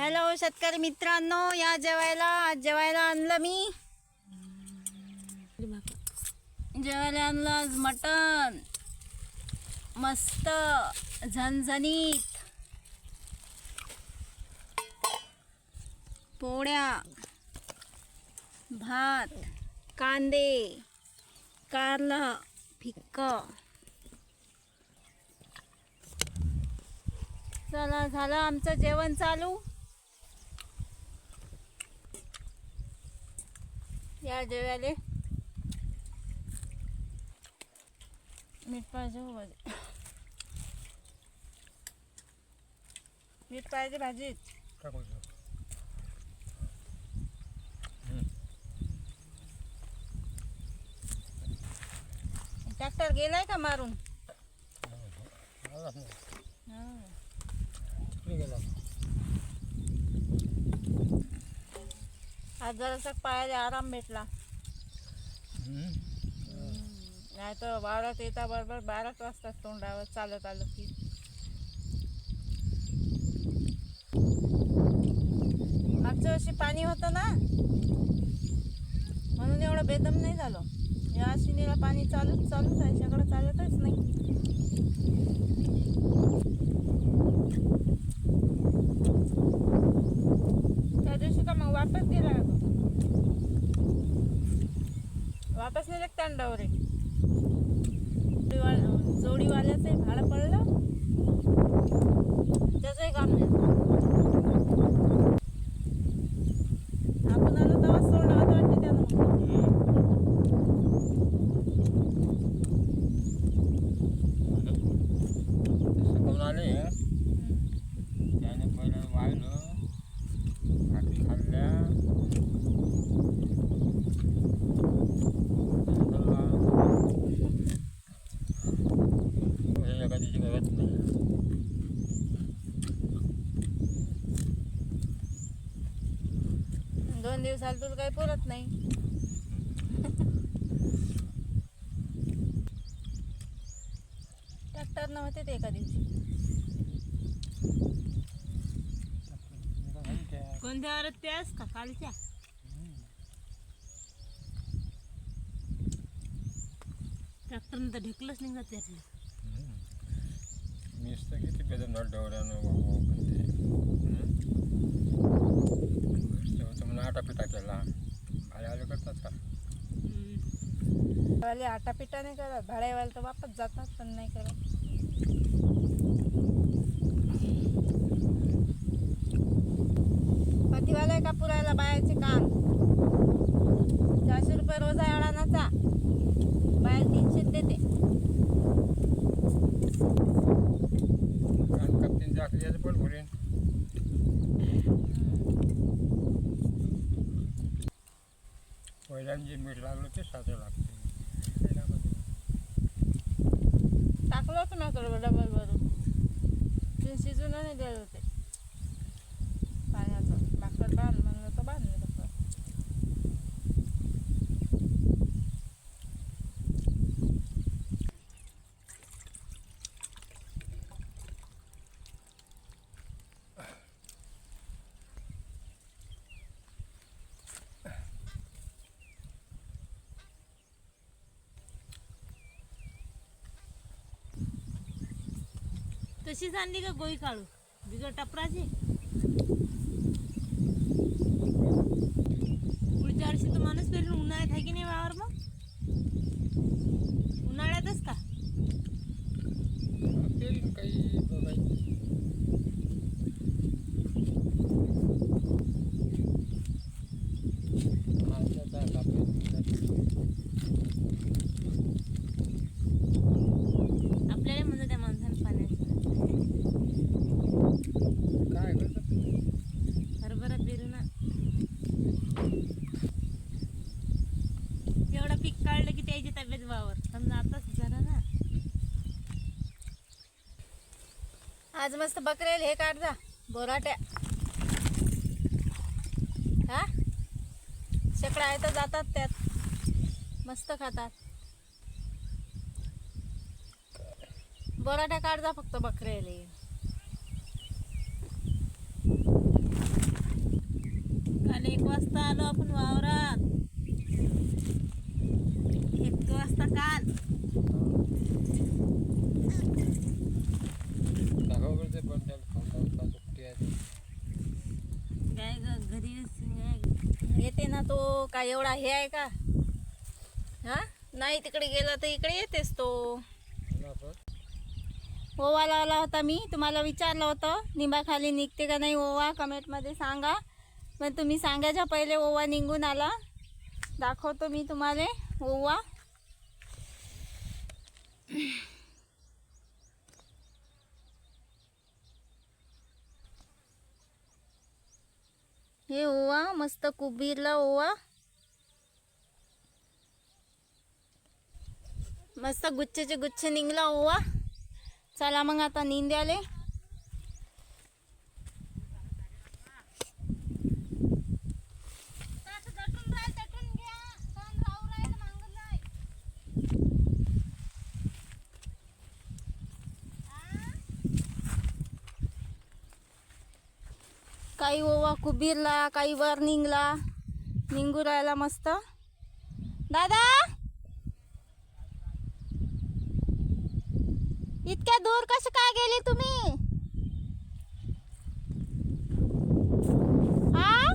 Hello शेतकरी मित्रांनो या जेवायला आज जेवायला आणलं मी. जेवायला आणलं आज मटण. मस्त झणझणीत. पोळ्या भात कांदे कारलं फिक्क. चला झालं आमचं जेवण चालू. या जेवायले. मीठ पाहिजे हो भाजी. मीठ पाहिजे भाजीत. टाकून ठेव. ट्रॅक्टर गेलाय का मारून. हा. तिकडे गेला. आज जरासा पायाला आराम भेटला. नाही तर वावरात येता बरोबर बाराच वाजता तोंडावर चालत आलं की. मागच्या वर्षी पाणी होतं ना? म्हणून एवढं बेदम नाही झालं. या शिनीला पाणी चालूच चालूच आहे. सगळं चालतच नाही. त्या दिवशी का मग वापस गेला ना तो. वापस नाही लागत अंडावर जोडीवाल्याचंही भाडं पडलं. त्याचंही काम नाही आपण आलो तेव्हा सोडलं होतं वाटतं त्यानं मग. सकाळून आले त्याने पहिलं वाळलं भाकरी खाल्ल्या नंतर हे एका दिवशी गवत नाही दोन दिवसाला तुला काही पुरत नाही. ट्रॅक्टर नव्हते ते एका दिवशी. कोणत्या वारात ते असता कालच्या? ट्रॅक्टरनं तर ढेकलंच निघत त्यातलं मीच तर किती बेदम डवऱ्यानं तेव्हा म्हणून आटा पिटा केला आले आले करतात का? वाले आटा पिटा नाही करत. भाड्यावाले तर वापस जातात पण नाही करत. पतीवाला का पुरायला बायाचे काम. चारशे रुपये रोज आहे अडाणाचा बाया तीनशे देते. कान कापतीन पण भरेन पहिल्यांदा जे मीठ लागलं ते साधं लागते टाकलं होतं माझ्याकडे डबल भरून ते शिजून नाही दिले होते पाण्याचं भाकर बांध म्हणलं तर बांधलं तसं तशीच आणली का गोळी काढू बिगर टपराची पुढच्या वर्षी तर माणूस पेरून उन्हाळ्यात आहे की नाही वावर मग उन्हाळ्यातच का पेरीन काही बघायचं माणसाचा कापेल आपल्याला म्हणजे त्या माणसानं पाण्याचं काय करतात हरभरा पेरू ना एवढं पीक काढलं की त्याची तब्येत वावर समजा आताच झालं ना आज मस्त बकरेल हे काढ जा बोराट्या. हा? शेकडा आहे तर जातात त्यात. मस्त खातात. बोराट्या काढ जा फक्त बकरेले वाजता आलो आपण वावरात. एक वाजता काल. पण त्याला आहे. काय घरी येते ना तो. काय एवढा हे आहे का? हा? नाही तिकडे गेला तर इकडे येतेस तो. ओवा लावला होता मी. तुम्हाला विचारलं होतं निंबाखाली निघते का नाही ओवा? कमेंटमध्ये सांगा. पण तुम्ही सांगायच्या पहिले ओवा निघून आला. दाखवतो मी तुम्हाला ओवा. हे ओवा मस्त कुबीरला ओवा. मस्त गुच्छेचे गुच्छ निघला ओवा. चला मग आता निंद्याले. काही ओवा कुबीरला काही वर निघला निघू राहिला मस्त. दादा! इतक्या दूर कसे काय गेले तुम्ही? आ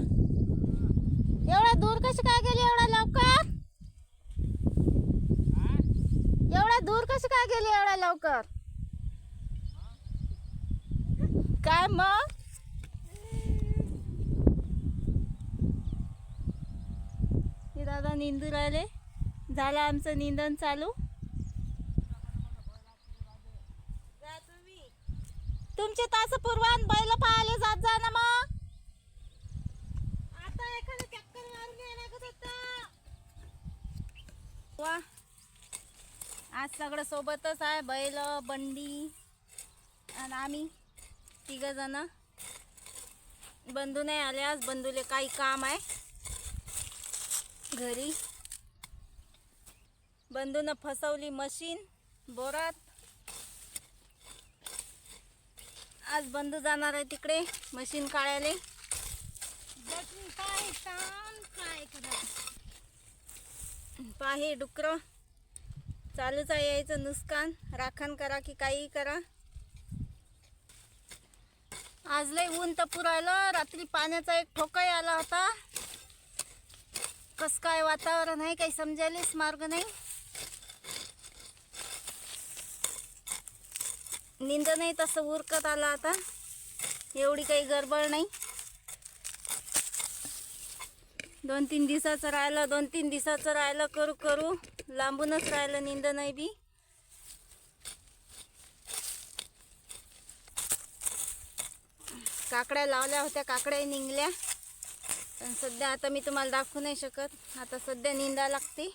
एवढा दूर कसे काय गेले एवढा लवकर? एवढा दूर कसे काय गेले एवढा लवकर? काय मग हे दादा निंदू राहिले. झालं आमचं निंदन चालू. तुमचे तास पूर्वान बैल पाहायला जात जा ना मग. आता एखादं चक्कर मारून यायला लागत होता. वा. आज सगळं सोबतच आहे बैल बंडी आणि आम्ही तिघ जण. बंधू नाही आले आज बंधूले काही काम आहे. घरी. बंधून फसवली मशीन बोरात. आज बंधू जाणार आहे तिकडे मशीन काढायला. पाहे डुकर. चालूच आहे यायचं नुकसान राखण करा की काही करा. आज लय ऊन तर पुरायला. रात्री पाण्याचा एक ठोकाही आला होता. कस काय वातावरण आहे? काही समजायलाच मार्ग नाही. निंद नाही तसं उरकत आला आता. एवढी काही गडबड नाही. दोन तीन दिवसाचं राहिलं दोन तीन दिवसाचं राहिलं करू करू. लांबूनच राहिलं निंद नाही बी. काकड्या लावल्या होत्या काकड्याही निघल्या. पण सध्या आता मी तुम्हाला दाखवू नाही शकत. आता सध्या निंदा लागते.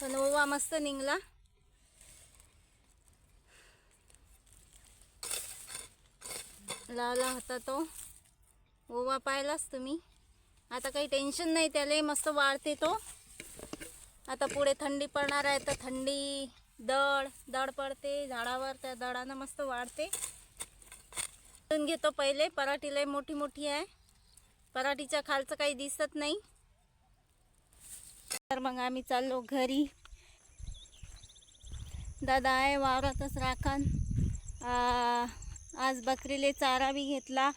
पण ओवा मस्त निघला. लावला होता तो. ओवा पाहिलाच तुम्ही. आता काही टेन्शन नाही त्याला मस्त वाढते तो. आता पुढे थंडी पडणार आहे तर थंडी दड दड पडते. झाडावर त्या दडानं मस्त वाढते काढून घेतो पहिले. पराठी लय मोठी मोठी आहे. पराठीच्या खालचं काही दिसत नाही. तर मग आम्ही चाललो घरी. दादा आहे वावरातच राखण. आज बकरीले चारा बी घेतला.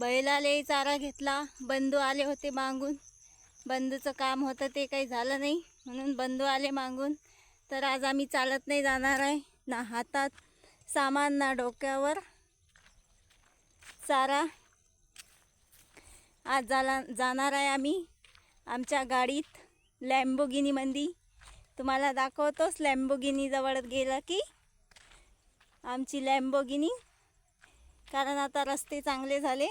बैलाले चारा घेतला. बंधू आले होते मागून. बंधूचं काम होतं ते काही झालं नाही. म्हणून बंधू आले मागून. तर आज आम्ही चालत नाही जाणार आहे. ना हातात सामान ना डोक्यावर. चारा आज जाला जाणार आहे आम्ही आमच्या गाडीत लॅम्बोगिनीमध्ये तुम्हाला दाखवतोच लॅम्बोगिनीजवळ गेलं की आमची लॅम्बोगिनी. कारण आता रस्ते चांगले झाले.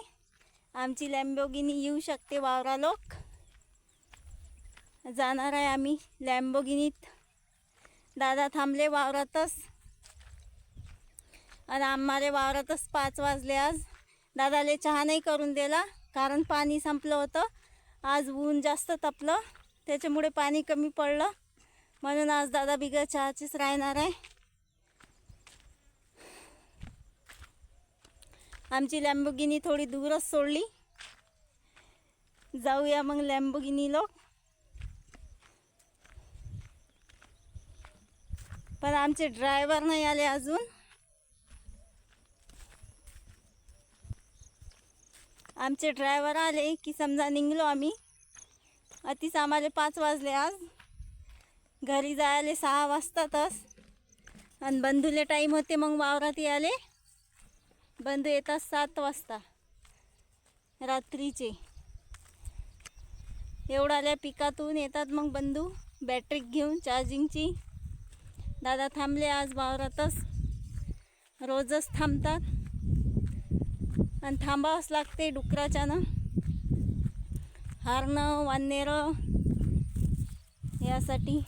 आमची लॅम्बोगिनी येऊ शकते वावरा लोक. जाणार आहे आम्ही लॅम्बोगिनीत. दादा थांबले वावरातच. आणि आम्हाला वावरातच पाच वाजले आज. दादाले चहा नाही करून दिला कारण पाणी संपलं होतं. आज ऊन जास्त तापलं त्याच्यामुळे पाणी कमी पडलं. म्हणून आज दादा बिगर चहाचीच राहणार आहे. आमची लॅम्बोगिनी थोडी दूरच सोडली. जाऊया मग लॅम्बोगिनी लोक पण आमचे ड्रायव्हर नाही आले अजून. आमचे ड्रायव्हर आले की समजा निघलो आम्ही. अतिच आम्हाला पाच वाजले आज. घरी जायला सहा वाजतातच आणि बंधूले टाईम होते मग वावरात याले बंधू येतात सात वाजता. रात्रीचे. एवढाल्या पिकातून येतात मग बंधू. बॅटरी घेऊन चार्जिंगची दादा थांबले आज वावरातच. रोजच थांबतात. आणि थांबावंच लागते डुकराच्यानं. हारणं वानेरं यासाठी.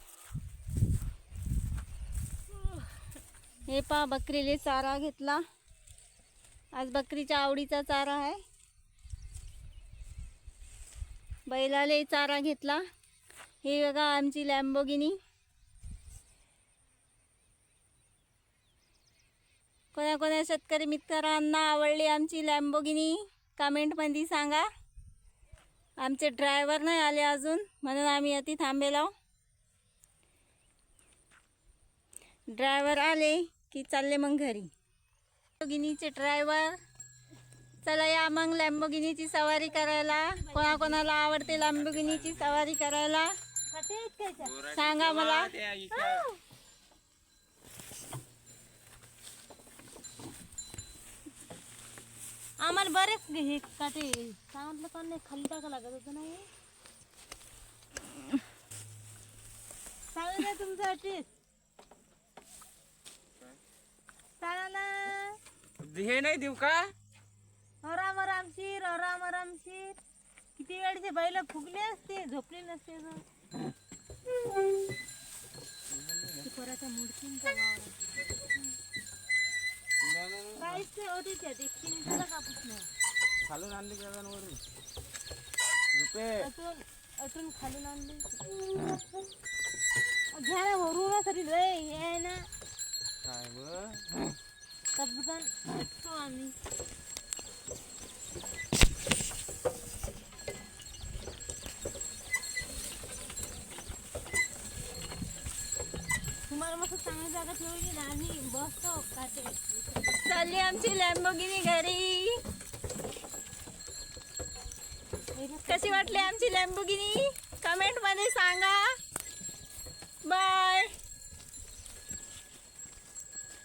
हे पा बकरीले चारा घेतला. आज बकरीच्या आवडीचा चारा आहे. बैलाले चारा घेतला. हे बघा आमची लॅम्बोगिनी कोणा कोणा शेतकरी मित्रांना आवडली आमची लॅम्बोगिनी कमेंटमध्ये सांगा. आमचे ड्रायव्हर नाही आले अजून म्हणून आम्ही अति थांबेलो ड्रायव्हर आले की चालले मग घरी. लॅम्बोगिनीचे ड्रायव्हर चला या मग लॅम्बोगिनीची सवारी करायला. कोणाकोणाला आवडते लॅम्बोगिनीची सवारी करायला? सांगा मला. आम्हाला बरेच हे काटे सांगितलं का नाही खाली टाका लागत होतं नाही. सांगा तुमच्यासाठी सांगा ना. हे नाही देऊ का? राम रामशीर राम रामशीर किती वेळचे बैल फुगले असते झोपले नसते आणली का वरून रुपये अटून अटून खालून आणली. घ्या ना लय हे आहे ना. काय ब? तब्बुकान अटतो आम्ही. तुम्हाला मस्त चांगली जागा ठेवली ना आम्ही बसतो. काटे चालली आमची लॅम्बोगिनी घरी. कशी वाटली आमची लॅम्बोगिनी कमेंटमध्ये सांगा. बाय